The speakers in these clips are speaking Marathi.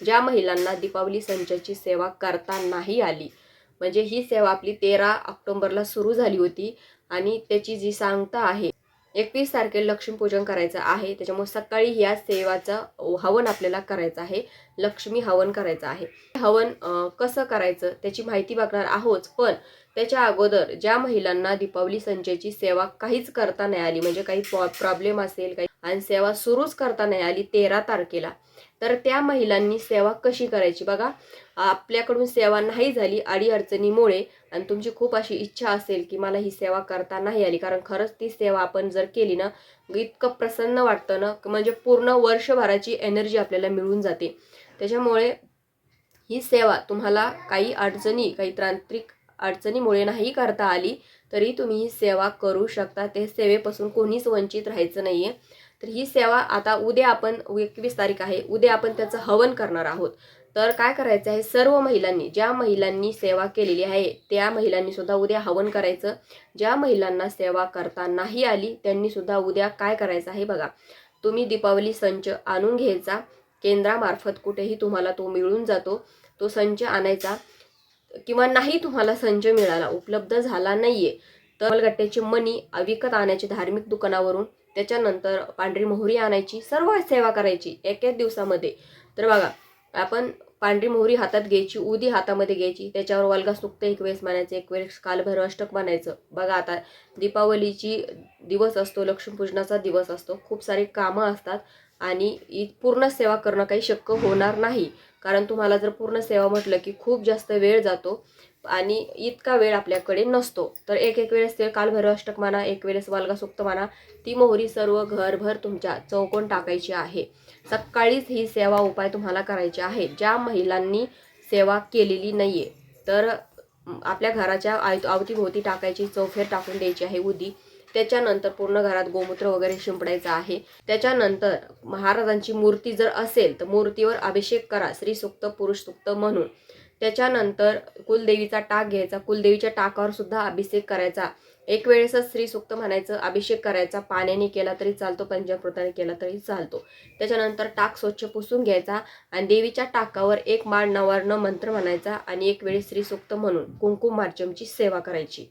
ज्या महिलांना दीपावली संचाची सेवा करता नाही आली. म्हणजे ही सेवा आपली तेरा ऑक्टोंबरला सुरू झाली होती आणि त्याची जी सांगता आहे एकवीस तारखेला लक्ष्मीपूजन करायचं आहे त्याच्यामुळे सकाळी ह्या सेवाचं हवन आपल्याला करायचं आहे लक्ष्मी हवन करायचं आहे. हवन कसं करायचं त्याची माहिती बघणार आहोत पण त्याच्या अगोदर ज्या महिलांना दीपावली संचयची सेवा काहीच करता नाही आली म्हणजे काही प्रॉब्लेम असेल काही आणि सेवा सुरूच करता नाही आली तेरा तारखेला तर त्या महिलांनी सेवा कशी करायची? बघा आपल्याकडून सेवा नाही झाली अडीअडचणीमुळे आणि तुमची खूप अशी इच्छा असेल की मला ही सेवा करता नाही आली. कारण खरंच ती सेवा आपण जर केली ना इतकं प्रसन्न वाटतं ना म्हणजे पूर्ण वर्षभराची एनर्जी आपल्याला मिळून जाते. त्याच्यामुळे ही सेवा तुम्हाला काही अडचणी काही तांत्रिक अडचणीमुळे नाही करता आली तरी तुम्ही ही सेवा करू शकता. ते सेवेपासून कोणीच वंचित राहायचं नाही आहे तर ही सेवा आता उद्या आपण एकवीस तारीख आहे. उद्या आपण त्याचं हवन करणार आहोत. तर काय करायचं आहे? सर्व महिलांनी ज्या महिलांनी सेवा केलेली आहे त्या महिलांनी सुद्धा उद्या हवन करायचं. ज्या महिलांना सेवा करता नाही आली त्यांनी सुद्धा उद्या काय करायचं आहे बघा. तुम्ही दीपावली संच आणून घ्यायचा. केंद्रामार्फत कुठेही तुम्हाला तो मिळून जातो. तो संच आणायचा. किंवा नाही तुम्हाला संच मिळाला उपलब्ध झाला नाहीये तर मलगट्ट्याची मणी विकत आणायची धार्मिक दुकानावरून. त्याच्यानंतर पांढरी मोहरी आणायची सर्व सेवा करायची एक एक दिवसामध्ये. तर बघा आपण पांढरी मोहरी हातात घ्यायची उदी हातामध्ये घ्यायची त्याच्यावर वल्गा सुक्त एक वेळेस म्हणायचं एक वेळेस कालभैरव अष्टक मानायचं. बघा आता दीपावलीची दिवस असतो लक्ष्मीपूजनाचा दिवस असतो खूप सारे कामं असतात आणि पूर्ण सेवा करणं काही शक्य होणार नाही. कारण तुम्हाला जर पूर्ण सेवा म्हटलं की खूप जास्त वेळ जातो आणि इतका वेळ आपल्याकडे नसतो. तर एक एक वेळेस ते कालभैरव अष्टक म्हणा एक वेळेस वालगासुक्त म्हणा ती मोहरी सर्व घरभर तुमच्या चौकोन टाकायची आहे. सकाळीच ही सेवा उपाय तुम्हाला करायचे आहे ज्या महिलांनी सेवा केलेली नाही आहे तर आपल्या घराच्या आय अवतीभोवती टाकायची चौफेर टाकून द्यायची आहे उदी. त्याच्यानंतर पूर्ण घरात गोमूत्र वगैरे शिंपडायचं आहे. त्याच्यानंतर महाराजांची मूर्ती जर असेल तर मूर्तीवर अभिषेक करा. श्री सुक्त पुरुष सुक्त म्हणून. त्याच्यानंतर कुलदेवीचा टाक घ्यायचा. कुलदेवीच्या टाकावर सुद्धा अभिषेक करायचा. एक वेळेसच स्त्री सुक्त म्हणायचं अभिषेक करायचा. पाण्याने केला तरी चालतो पंचामृताने केला तरी चालतो. त्याच्यानंतर टाक स्वच्छ पुसून घ्यायचा आणि देवीच्या टाकावर एक माळ नवार्ण मंत्र म्हणायचा आणि एक वेळेस स्त्री सुक्त म्हणून कुंकुम मार्चमची सेवा करायची.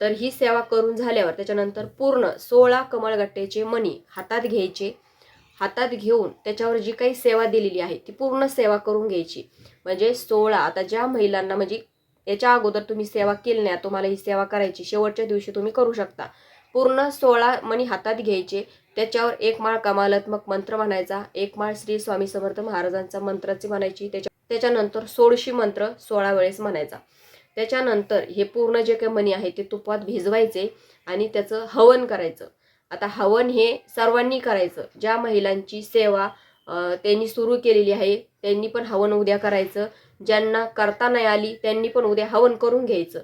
तर ही सेवा करून झाल्यावर त्याच्यानंतर पूर्ण सोळा कमळगट्ट्याचे मणी हातात घ्यायचे. हातात घेऊन त्याच्यावर जी काही सेवा दिलेली आहे ती पूर्ण सेवा करून घ्यायची. म्हणजे सोळा आता ज्या महिलांना म्हणजे याच्या अगोदर तुम्ही सेवा केली नाही तुम्हाला ही सेवा करायची शेवटच्या दिवशी तुम्ही करू शकता. पूर्ण सोळा मणी हातात घ्यायचे त्याच्यावर एक माळ कमालात्मक मंत्र म्हणायचा एक माळ श्री स्वामी समर्थ महाराजांचा मंत्राची म्हणायची त्याच्या त्याच्यानंतर सोळशी मंत्र सोळा वेळेस म्हणायचा. त्याच्यानंतर हे पूर्ण जे काही मणी आहे ते तुपात भिजवायचे आणि त्याचं हवन करायचं. आता हवन हे सर्वांनी करायचं. ज्या महिलांची सेवा त्यांनी सुरू केलेली आहे त्यांनी पण हवन उद्या करायचं. ज्यांना करता नाही आली त्यांनी पण उद्या हवन करून घ्यायचं.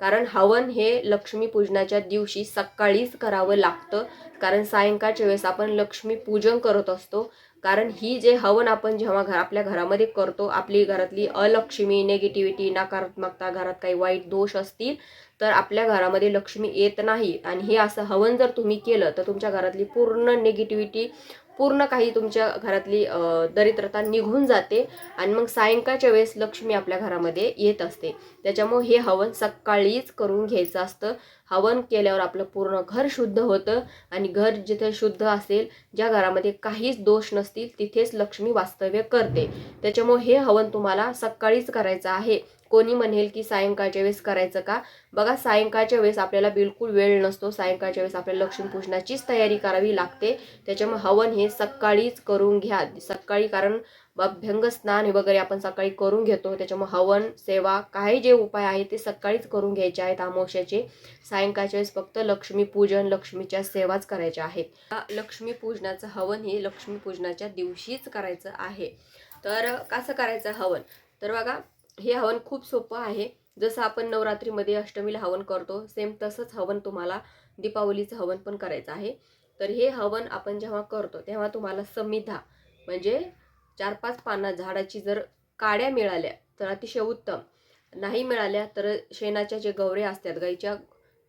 कारण हवन हे लक्ष्मीपूजनाच्या दिवशी सकाळीच करावं लागतं. कारण सायंकाळच्या वेळेस आपण लक्ष्मीपूजन करत असतो. कारण ही जे हवन आपण जेव्हा घर आपल्या घरामध्ये करतो आपली घरातली अलक्ष्मी नेगेटिव्हिटी नकारात्मकता घरात काही वाईट दोष असतील तर आपल्या घरामध्ये लक्ष्मी येत नाही. आणि हे असं हवन जर तुम्ही केलं तर तुमच्या घरातली पूर्ण निगेटिव्हिटी पूर्ण काही तुमच्या घरातली दरिद्रता निघून जाते आणि मग सायंकाळच्या वेळेस लक्ष्मी आपल्या घरामध्ये येत असते. त्याच्यामुळे हे हवन सकाळीच करून घ्यायचं असतं. हवन केल्यावर आपलं पूर्ण घर शुद्ध होतं आणि घर जिथे शुद्ध असेल ज्या घरामध्ये काहीच दोष नसतील तिथेच लक्ष्मी वास्तव्य करते. त्याच्यामुळे हे हवन तुम्हाला सकाळीच करायचं आहे. कोणी म्हणेल की सायंकाळच्या वेळेस करायचं का? बघा सायंकाळच्या वेळेस आपल्याला बिलकुल वेळ नसतो. सायंकाळच्या वेळेस आपल्याला लक्ष्मीपूजनाचीच तयारी करावी लागते. त्याच्यामुळे हवन हे सकाळीच करून घ्या. सकाळी कारण अभ्यंग स्नान हे वगैरे आपण सकाळी करून घेतो. त्याच्यामुळे हवन सेवा काही जे उपाय आहेत ते सकाळीच करून घ्यायचे आहेत अमावश्याचे सायंकाळच्या वेळेस फक्त लक्ष्मीपूजन लक्ष्मीच्या सेवाच करायच्या आहेत. लक्ष्मीपूजनाचं हवन हे लक्ष्मीपूजनाच्या दिवशीच करायचं आहे. तर कसं करायचं हवन? तर बघा हे हवन खूप सोपं आहे. जसं आपण नवरात्रीमध्ये अष्टमीला हवन करतो सेम तसंच हवन तुम्हाला दीपावलीचं हवन पण करायचं आहे. तर हे हवन आपण जेव्हा करतो तेव्हा तुम्हाला समिधा म्हणजे चार पाच पानं झाडाची जर काड्या मिळाल्या तर अतिशय उत्तम. नाही मिळाल्या तर शेणाच्या जे गवऱ्या असतात गाईच्या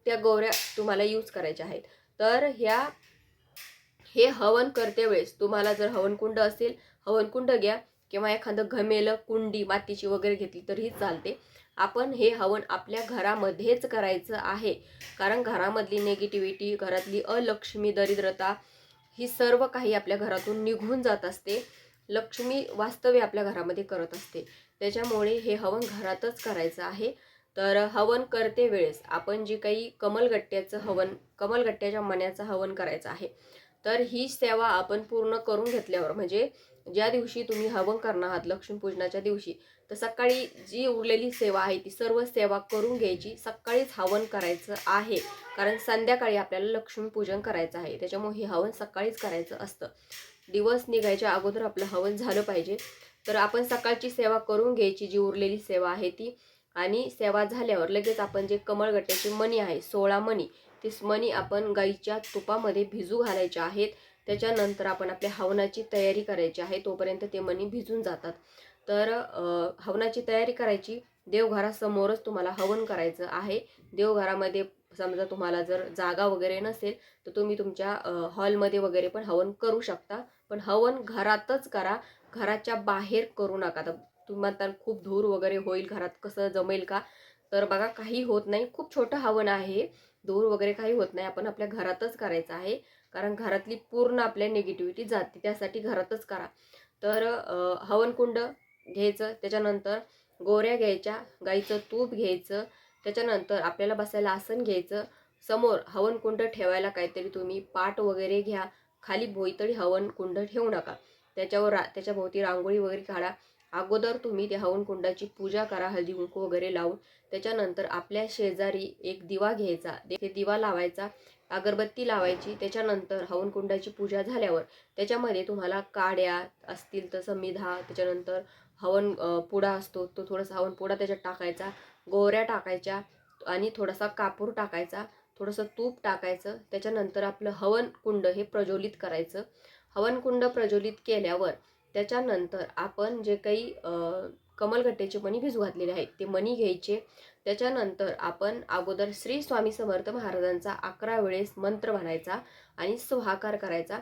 त्या गवऱ्या तुम्हाला यूज करायच्या आहेत. तर ह्या हे हवन करते वेळेस तुम्हाला जर हवनकुंड असेल हवनकुंड घ्या. किंवा एखादं घमेलं कुंडी मातीची वगैरे घेतली तरीही चालते. आपण हे हवन आपल्या घरामध्येच करायचं आहे. कारण घरामधली नेगेटिव्हिटी घरातली अलक्ष्मी दरिद्रता ही सर्व काही आपल्या घरातून निघून जात असते. लक्ष्मी वास्तव्य आपल्या घरामध्ये करत असते. त्याच्यामुळे हे हवन घरातच करायचं आहे. तर हवन करते वेळेस आपण जी काही कमलगट्ट्याचं हवन कमलगट्ट्याच्या मण्याचं हवन करायचं आहे तर ही सेवा आपण पूर्ण करून घेतल्यावर म्हणजे ज्या दिवशी तुम्ही हवन करणार आहात लक्ष्मीपूजनाच्या दिवशी तर सकाळी जी उरलेली सेवा आहे ती सर्व सेवा करून घ्यायची सकाळीच हवन करायचं आहे कारण संध्याकाळी आपल्याला लक्ष्मीपूजन करायचं आहे त्याच्यामुळे हे हवन सकाळीच करायचं असतं. दिवस निघायच्या अगोदर आपलं हवन झालं पाहिजे. तर आपण सकाळची सेवा करून घ्यायची जी उरलेली सेवा आहे ती आणि सेवा झाल्यावर लगेच आपण जे कमळगट्ट्याची मणी आहे सोळा मणी ती मणी आपण गाईच्या तुपामध्ये भिजू घालायच्या आहेत. त्याच्यानंतर आपण आपल्या हवनाची तयारी करायची आहे तोपर्यंत ते मणी भिजून जातात. तर हवनाची तयारी करायची देवघरासमोरच तुम्हाला हवन करायचं आहे. देवघरामध्ये समजा तुम्हाला जर जागा वगैरे नसेल तर तुम्ही तुमच्या हॉलमध्ये वगैरे पण हवन करू शकता. पण हवन घरातच करा घराच्या बाहेर करू नका. तर खूप धूर वगैरे होईल घरात कसं जमेल का? तर बघा काही होत नाही. खूप छोटं हवन आहे. धूर वगैरे काही होत नाही. आपण आपल्या घरातच करायचं आहे. कारण घरातली पूर्ण आपल्या निगेटिव्हिटी जाते. त्यासाठी घरातच करा. तर हवनकुंड घ्यायचं. त्याच्यानंतर गोऱ्या घ्यायच्या. गाईचं तूप घ्यायचं. त्याच्यानंतर आपल्याला बसायला आसन घ्यायचं. समोर हवनकुंड ठेवायला काहीतरी तुम्ही पाट वगैरे घ्या. खाली भोयतळी हवनकुंड ठेवू नका. त्याच्यावर रा त्याच्याभोवती रांगोळी वगैरे काढा. अगोदर तुम्ही त्या हवनकुंडाची पूजा करा हळदी कुंकू वगैरे लावून. त्याच्यानंतर आपल्या शेजारी एक दिवा घ्यायचा. ते दिवा लावायचा अगरबत्ती लावायची. त्याच्यानंतर हवनकुंडाची पूजा झाल्यावर त्याच्यामध्ये तुम्हाला काड्या असतील तर समिधा त्याच्यानंतर हवन पुडा असतो तो थोडासा हवन पुडा त्याच्यात टाकायचा. गोऱ्या टाकायच्या आणि थोडासा कापूर टाकायचा. थोडंसं तूप टाकायचं. त्याच्यानंतर आपलं हवनकुंड हे प्रज्वलित करायचं. हवनकुंड प्रज्वलित केल्यावर त्याच्यानंतर आपण जे काही कमलगट्ट्याचे मणी भिजू घातलेले आहेत ते मणी घ्यायचे. त्याच्यानंतर आपण अगोदर श्री स्वामी समर्थ महाराजांचा अकरा वेळेस मंत्र म्हणायचा आणि स्वाहाकार करायचा.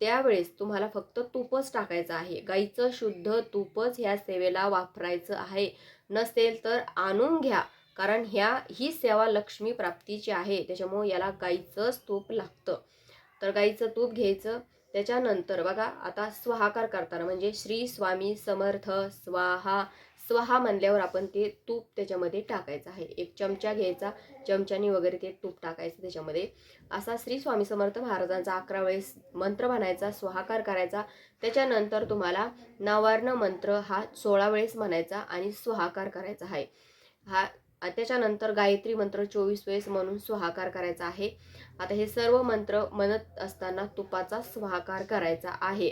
त्यावेळेस तुम्हाला फक्त तूपच टाकायचं आहे. गाईचं शुद्ध तूपच ह्या सेवेला वापरायचं आहे. नसेल तर आणून घ्या कारण ह्या ही सेवा लक्ष्मी प्राप्तीची आहे. त्याच्यामुळे याला गाईचंच तूप लागतं. तर गाईचं तूप घ्यायचं. त्याच्यानंतर बघा आता स्वाहाकार करताना म्हणजे श्री स्वामी समर्थ स्वाहा स्वाहा म्हणल्यावर आपण ते तूप त्याच्यामध्ये टाकायचं आहे. एक चमचा घ्यायचा चमच्यानी वगैरे ते तूप टाकायचं त्याच्यामध्ये. असा श्री स्वामी समर्थ महाराजांचा अकरा वेळेस मंत्र म्हणायचा स्वाहाकार करायचा. त्याच्यानंतर तुम्हाला नवार्ण मंत्र हा सोळा वेळेस म्हणायचा आणि स्वाहाकार करायचा आहे. हा त्याच्यानंतर गायत्री मंत्र चोवीस वेळेस म्हणून स्वाहाकार करायचा आहे. आता हे सर्व मंत्र म्हणत असताना तुपाचा स्वाहाकार करायचा आहे.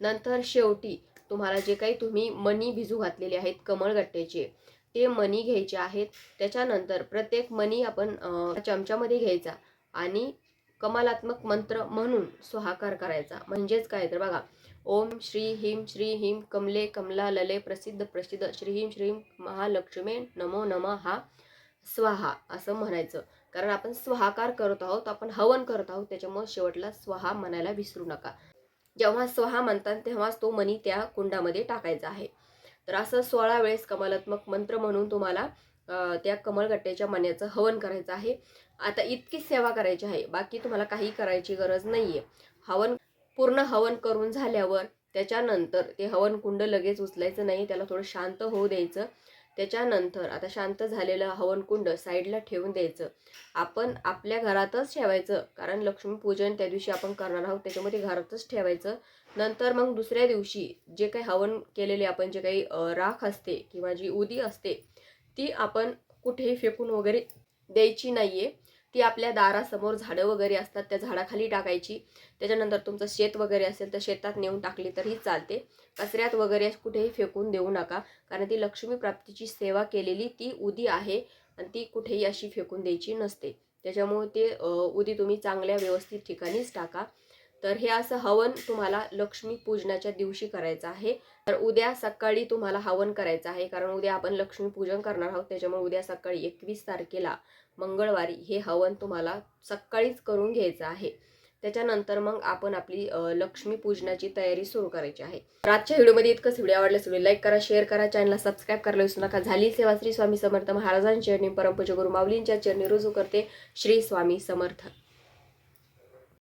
नंतर शेवटी तुम्हाला जे काही तुम्ही मणी भिजू घातलेले आहेत कमळगट्ट्याचे ते मणी घ्यायचे आहेत. त्याच्यानंतर प्रत्येक मणी आपण चमच्यामध्ये घ्यायचा आणि कमालात्मक मंत्र म्हणून स्वाहाकार करायचा. म्हणजेच काय तर बघा ओम श्री हिम श्री हिम कमले कमला लले प्रसिद्ध प्रसिद्ध श्री श्रीं श्रीम महालक्ष्मे नमो नम. हा स्वाहा असं म्हणायचं. कारण आपण स्वाहाकार करत आहोत आपण हवन करत आहोत त्याच्यामुळे शेवटला स्वाहा म्हणायला विसरू नका. जेव्हा स्वाहा म्हणतात तेव्हाच तो मणी त्या कुंडामध्ये टाकायचा आहे. तर असं सोळा वेळेस कमलात्मक मंत्र म्हणून तुम्हाला त्या कमळगट्ट्याच्या मण्याचं हवन करायचं आहे. आता इतकी सेवा करायची आहे बाकी तुम्हाला काही करायची गरज नाही आहे हवन पूर्ण हवन करून झाल्यावर त्याच्यानंतर ते हवन कुंड लगेच उचलायचं नाही त्याला थोडं शांत होऊ द्यायचं. त्याच्यानंतर आता शांत झालेलं हवनकुंड साईडला ठेवून द्यायचं. आपण आपल्या घरातच ठेवायचं कारण लक्ष्मीपूजन त्या दिवशी आपण करणार आहोत त्याच्यामध्ये घरातच ठेवायचं. नंतर मग दुसऱ्या दिवशी जे काही हवन केलेले आपण जे काही राख असते किंवा जी उदी असते ती आपण कुठेही फेकून वगैरे द्यायची नाही आहे ती आपल्या दारासमोर झाडं वगैरे असतात त्या झाडाखाली टाकायची. त्याच्यानंतर तुमचं शेत वगैरे असेल तर शेतात नेऊन टाकली तरी चालते. कचऱ्यात वगैरे कुठेही फेकून देऊ नका कारण ती लक्ष्मी प्राप्तीची सेवा केलेली ती उदी आहे आणि ती कुठेही अशी फेकून द्यायची नसते. त्याच्यामुळे ते उदी तुम्ही चांगल्या व्यवस्थित ठिकाणीच टाका. तर हे असं हवन तुम्हाला लक्ष्मी पूजनाच्या दिवशी करायचं आहे. तर उद्या सकाळी तुम्हाला हवन करायचं आहे कारण उद्या आपण लक्ष्मी पूजन करणार आहोत. त्याच्यामुळे उद्या सकाळी एकवीस तारखेला मंगळवारी हे हवन तुम्हाला सकाळीच करून घ्यायचं आहे. त्याच्यानंतर मग आपण आपली लक्ष्मी पूजनाची तयारी सुरू करायची आहे. रातच्या आजच्या व्हिडिओमध्ये इतकंच. व्हिडिओ आवडल्यास व्हिडिओ लाईक करा शेअर करा चॅनलला सबस्क्राईब करायला विसरू नका. झाली सेवा श्री स्वामी समर्थ महाराजांच्या चरणी परमपूज गुरु माऊलींच्या चरणी रुजू करते श्री स्वामी समर्थ.